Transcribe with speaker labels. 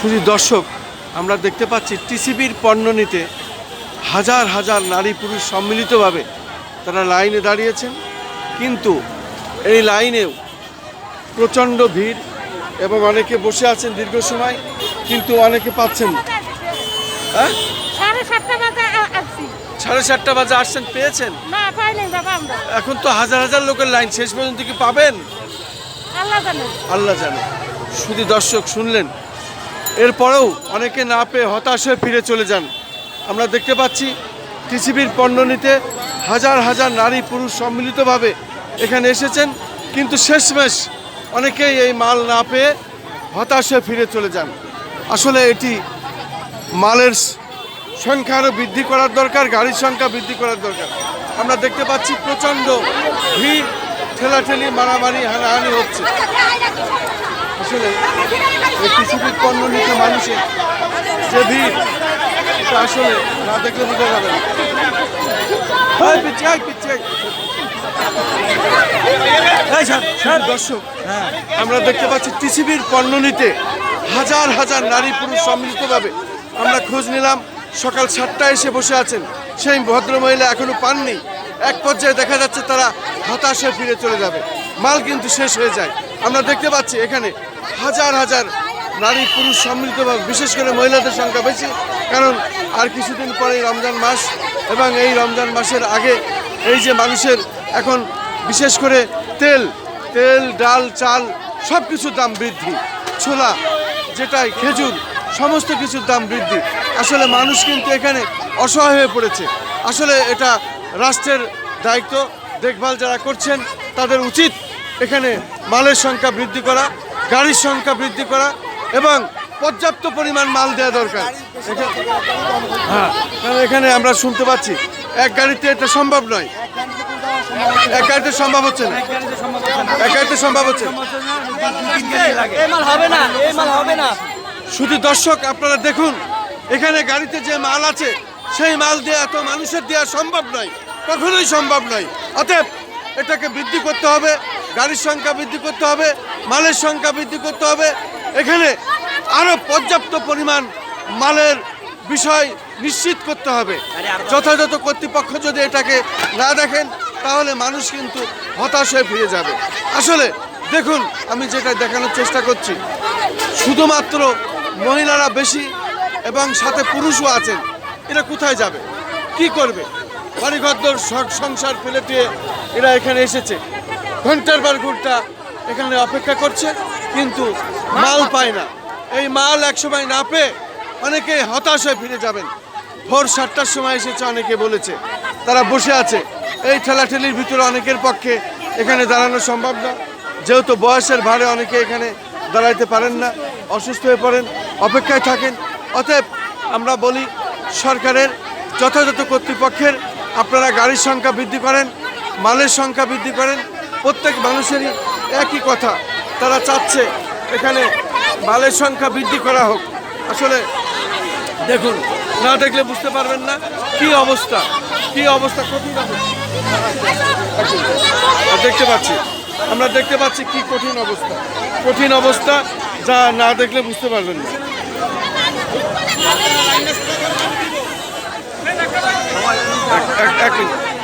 Speaker 1: শুধু দর্শক আমরা দেখতে পাচ্ছি টিসিবির পণ্য নিতে হাজার হাজার নারী পুরুষ সম্মিলিতভাবে তারা লাইনে দাঁড়িয়েছেন। কিন্তু এই লাইনেও প্রচণ্ড ভিড় এবং অনেকে বসে আছেন দীর্ঘ সময় কিন্তু অনেকে পাচ্ছেন হ্যাঁ?
Speaker 2: সাড়ে সাতটা বাজে
Speaker 1: আসছেন পেয়েছেন? এখন তো হাজার হাজার লোকের লাইন শেষ পর্যন্ত কি পাবেন?
Speaker 2: আল্লাহ জানে।
Speaker 1: আল্লাহ জানে। শুধু দর্শক শুনলেন এরপরেও অনেকে না পেয়ে হতাশ হয়ে ফিরে চলে যান। আমরা দেখতে পাচ্ছি টিসিবির পণ্য নিতে হাজার হাজার নারী পুরুষ সম্মিলিতভাবে এখানে এসেছেন, কিন্তু শেষমেশ অনেকেই এই মাল না পেয়ে হতাশ হয়ে ফিরে চলে যান। আসলে এটি মালের সংখ্যা আরও বৃদ্ধি করার দরকার, গাড়ির সংখ্যা বৃদ্ধি করার দরকার। আমরা দেখতে পাচ্ছি প্রচণ্ড ভিড়, ঠেলাঠেলি, মারামারি, হানাহানি হচ্ছে। আসলে এই পণ্য নিতে মানুষের যে ভিড় আসলে না দেখলে বোঝা যাবে স্যার, দর্শক আমরা দেখতে পাচ্ছি টিসিবির পণ্য নিতে হাজার হাজার নারী পুরুষ সম্মিলিতভাবে আমরা খোঁজ নিলাম। সকাল সাতটায় এসে বসে আছেন সেই ভদ্রমহিলা এখনও পাননি। এক পর্যায়ে দেখা যাচ্ছে তারা হতাশ ফিরে চলে যাবে। মাল কিন্তু শেষ হয়ে যায়। আমরা দেখতে পাচ্ছি এখানে হাজার হাজার নারী পুরুষ সম্মিলিতভাবে বিশেষ করে মহিলাদের সংখ্যা বেশি, কারণ আর কিছুদিন পরেই রমজান মাস এবং এই রমজান মাসের আগে এই যে মানুষের এখন বিশেষ করে তেল তেল, ডাল, চাল সব কিছুর দাম বৃদ্ধি। ছোলা যেটাই, খেজুর, সমস্ত কিছুর দাম বৃদ্ধি। আসলে মানুষ কিন্তু এখানে অসহায় হয়ে পড়েছে। আসলে এটা রাষ্ট্রের দায়িত্ব। দেখভাল যারা করছেন, তাদের উচিত এখানে মালের সংখ্যা বৃদ্ধি করা। গাড়ির সংখ্যা বৃদ্ধি করা এবং পর্যাপ্ত পরিমাণ মাল দেওয়া দরকার। হ্যাঁ কারণ এখানে আমরা শুনতে পাচ্ছি এক গাড়িতে এটা সম্ভব নয়। এক গাড়িতে সম্ভব হচ্ছে না। এক গাড়িতে সম্ভব হচ্ছে শুধু দর্শক আপনারা দেখুন এখানে গাড়িতে যে মাল আছে সেই মাল দিয়ে এত মানুষের দেওয়া সম্ভব নয় কখনোই সম্ভব নয়। অতএব এটাকে বৃদ্ধি করতে হবে। গাড়ির সংখ্যা বৃদ্ধি করতে হবে, মালের সংখ্যা বৃদ্ধি করতে হবে। এখানে আরও পর্যাপ্ত পরিমাণ মালের বিষয় নিশ্চিত করতে হবে। যথাযথ কর্তৃপক্ষ যদি এটাকে না দেখেন, তাহলে মানুষ কিন্তু হতাশ হয়ে ফিরে যাবে। আসলে দেখুন, আমি যেটা দেখানোর চেষ্টা করছি, শুধুমাত্র মহিলারা বেশি এবং সাথে পুরুষও আছেন, এরা কোথায় যাবে? কি করবে? বাড়িঘর সংসার ফেলে দিয়ে এরা এখানে এসেছে। ঘণ্টার পর ঘণ্টা এখানে অপেক্ষা করছে কিন্তু মাল পায় না। এই মাল একসময় না পেয়ে অনেকে হতাশ হয়ে ফিরে যাবেন। ভোর সাতটার সময় এসেছে অনেকে বলেছে। তারা বসে আছে। এই ঠেলাঠেলির ভিতরে অনেকের পক্ষে এখানে দাঁড়ানো সম্ভব না। যেহেতু বয়সের ভারে অনেকে এখানে দাঁড়াইতে পারেন না অসুস্থ হয়ে পড়েন অপেক্ষায় থাকেন। অতএব আমরা বলি সরকারের যথাযথ কর্তৃপক্ষের আপনারা গাড়ির সংখ্যা বৃদ্ধি করেন মালের সংখ্যা বৃদ্ধি করেন প্রত্যেক মানুষেরই একই কথা। তারা চাচ্ছে এখানে মালের সংখ্যা বৃদ্ধি করা হোক। আসলে দেখুন, না দেখলে বুঝতে পারবেন না কি অবস্থা। কি অবস্থা, কঠিন অবস্থা। দেখতে পাচ্ছি, আমরা দেখতে পাচ্ছি কি কঠিন অবস্থা। কঠিন অবস্থা যা না দেখলে বুঝতে পারবেন না। এক মিনিট।